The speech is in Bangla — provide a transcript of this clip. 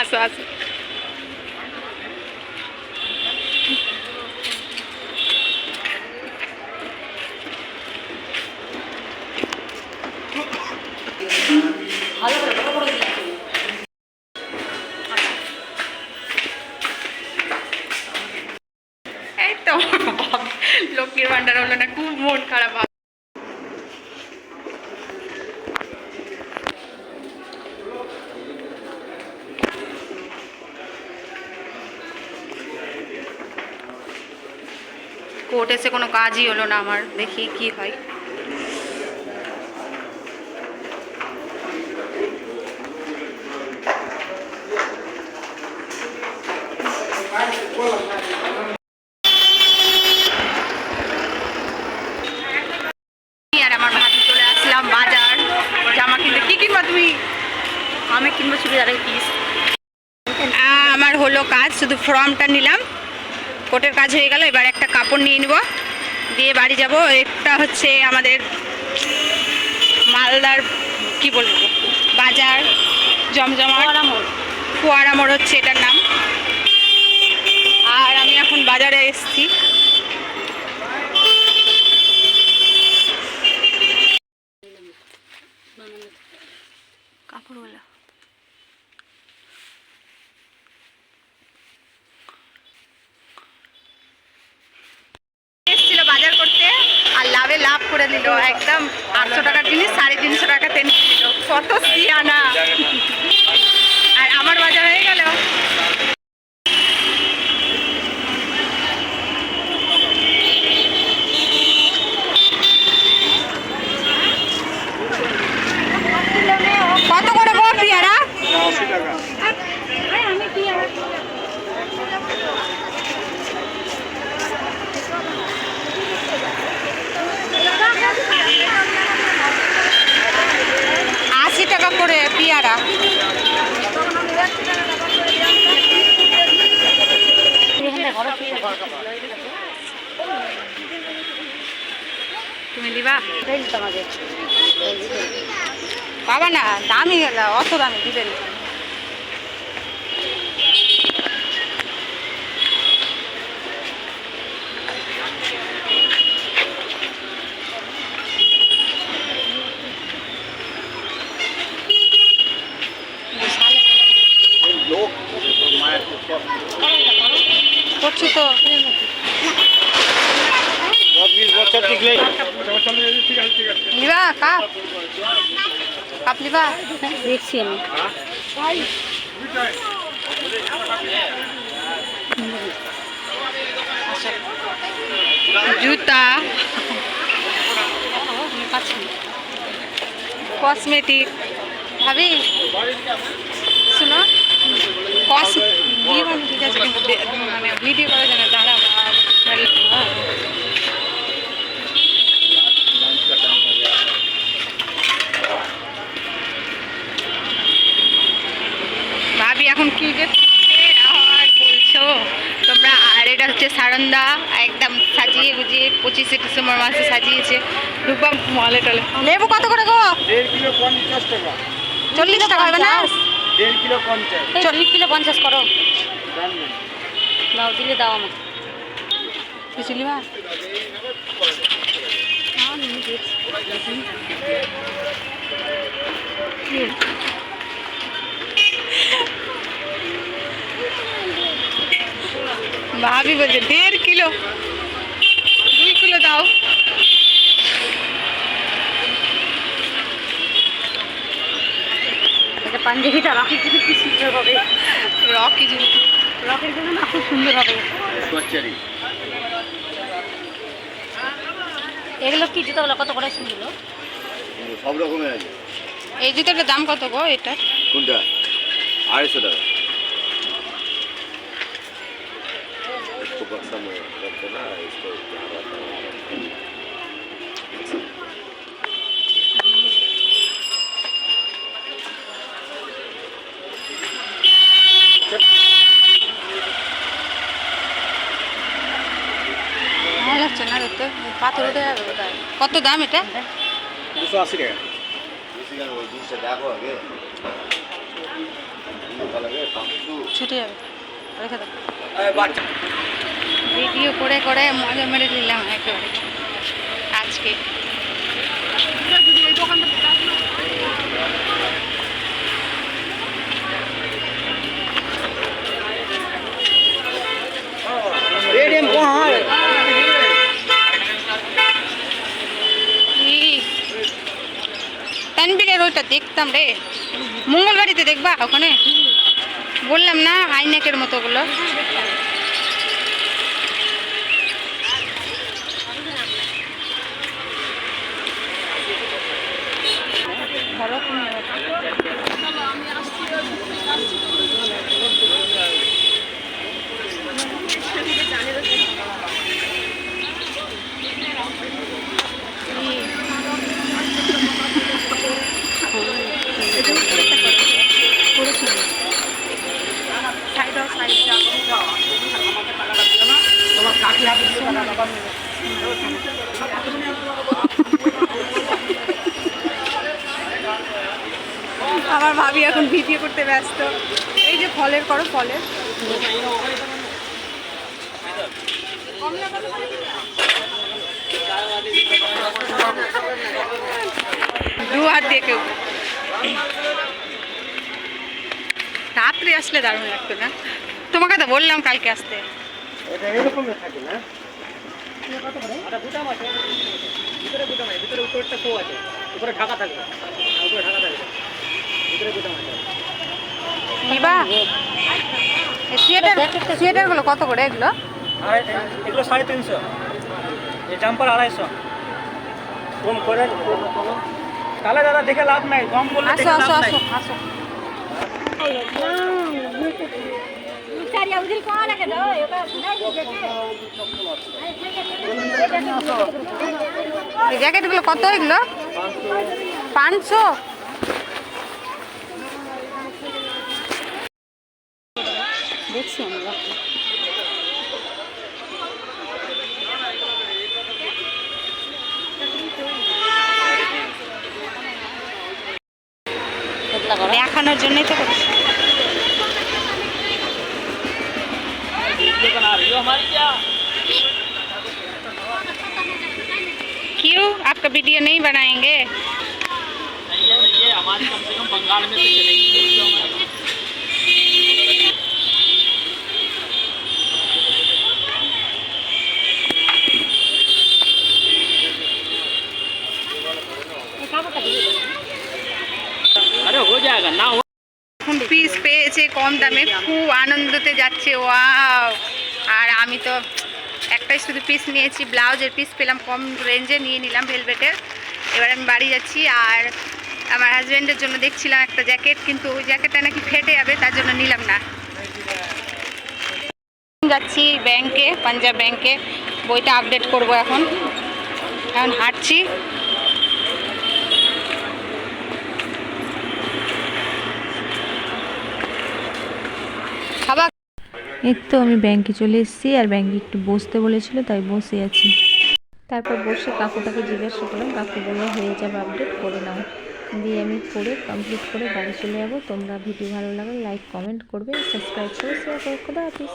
আসো আসো। লক্ষ্মীর ভান্ডার হলো না খুব মন খারাপ কোর্ট এসে কোনো কাজই হলো না আমার, দেখি কি হয়। আর আমার চলে কিনবা তুমি? আমি কিনবো পিস আমার হলো কাজ, শুধু ফর্মটা নিলাম। কোটের কাজ হয়ে গেল এবার একটা কাপড় নিয়ে নিব। দিয়ে বাড়ি যাব একটা হচ্ছে আমাদের মালদার কি বলব বাজার জমজমা ফোয়ারা মোড় হচ্ছে এটার নাম। আর আমি এখন বাজারে এসেছি কাপড়গুলো এসেছিল বাজার করতে আর লাভে দিল একদম আটশো টাকার জিনিস সাড়ে তিনশো টাকাতে নিয়ে ছিল। কত সিয়ানা আর আমার বাজার হয়ে গেল কত করে গো পিয়ারা আশি টাকা করে পিয়ারা তুমি দিবা? বাবা না দামি গেল অত দামি দিবেন করছি তো। নিবা কাপ। কাপ নিবা। দেখছি আমি। জুতা। কসমেটিক ভাবি শুনো। কস হচ্ছে সারন্দা একদম সাজিয়ে গুজিয়ে পঁচিশে ডিসেম্বর মাসে সাজিয়েছে। রূপম মলে টলে। লেবু কত করে গো? দেড় কিলো পঞ্চাশ টাকা। চল্লিশ টাকা হবে না? দেড় কিলো পঞ্চাশ। চল্লিশ কিলো পঞ্চাশ করো। দাও দিলে দাও আমার বুঝলি মা ভাবি বলছে দেড় কিলো। দুই কিলো দাও। এটা পাঞ্জাবিটা রাখির জন্য কি সুন্দর হবে। রকি জুতো রকের জন্য না খুব সুন্দর হবে। এগুলো কি জুতোগুলো কত করে শুনলো সব রকমের আছে। এই জুতোটার দাম কত গো এটা? কোনটা? আড়াইশো টাকা। যাবে বোধহয়। কত দাম এটা? দুশো আশি টাকা। ছুটে যাবে। রেখে দাও। ভিডিও করে করে মজা মেরে দিলাম একেবারে। আজকে? তানবীরের ওইটা দেখতাম রে। মঙ্গলবাড়িতে দেখবা ওখানে? বললাম না আইনাকের মতো গুলো ধরো তুমি এবার। আমার ভাবি এখন ভিডিও করতে ব্যস্ত। এই যে ফলের, করো ফলের। দু হাত দিয়ে কেউ রাত্রে আসলে দারুণ লাগতো না? তোমাকে তো বললাম কালকে আসতে। থাকে না? এটা গুটাম আছে। ভিতরে গুটাম আছে ভিতরে কো আছে। উপরে ঢাকা থাকবে হ্যাঁ, উপরে ঢাকা থাকবে ভিতরে গুটাম আছে। নিবা সোয়েটার সোয়েটারগুলো কত করে এগুলো? আর এগুলো সাড়ে তিনশো। এই জাম্পার আড়াইশো। কম করে? তাহলে দাদা দেখে লাভ নাই। কম করলে আসো আসো আসো আসো। জ্যাকেটগুলো কত এগুলো? পাঁচশো? দেখছি দেখানোর জন্যই তো করছি। वीडियो बना रही हो हमारी क्या? क्यों? आपका वीडियो नहीं बनाएँगे? नहीं है, हमारी कम से कम बंगाल में तो चलेगी পিস পেয়েছে, কম দামে, খুব আনন্দতে যাচ্ছে, ওয়াও। আর আমি তো একটাই শুধু পিস নিয়েছি, ব্লাউজের পিস পেলাম, কম রেঞ্জে নিয়ে নিলাম ভেলভেটের এবার আমি বাড়ি যাচ্ছি, আর আমার হাজব্যান্ডের জন্য দেখছিলাম একটা জ্যাকেট কিন্তু ওই জ্যাকেটটা নাকি ফেটে যাবে, তার জন্য নিলাম না। যাচ্ছি ব্যাংকে পাঞ্জাব ব্যাংকে বইটা আপডেট করব এখন। এখন হাঁটছি। এই তো আমি ব্যাংকে চলে এসেছি, আর ব্যাংকে একটু বসতে বলেছিল, তাই বসে আছি। তারপর বসে কাকুটাকে জিজ্ঞাসা করলাম, কাকু বলল হয়ে যাবে আপডেট করে নাও। দিয়ে আমি করে কমপ্লিট করে বাড়ি চলে যাব। তোমরা ভিডিও ভালো লাগলে লাইক কমেন্ট করবে সাবস্ক্রাইব করে শেয়ার করো, খোদা হাফিজ।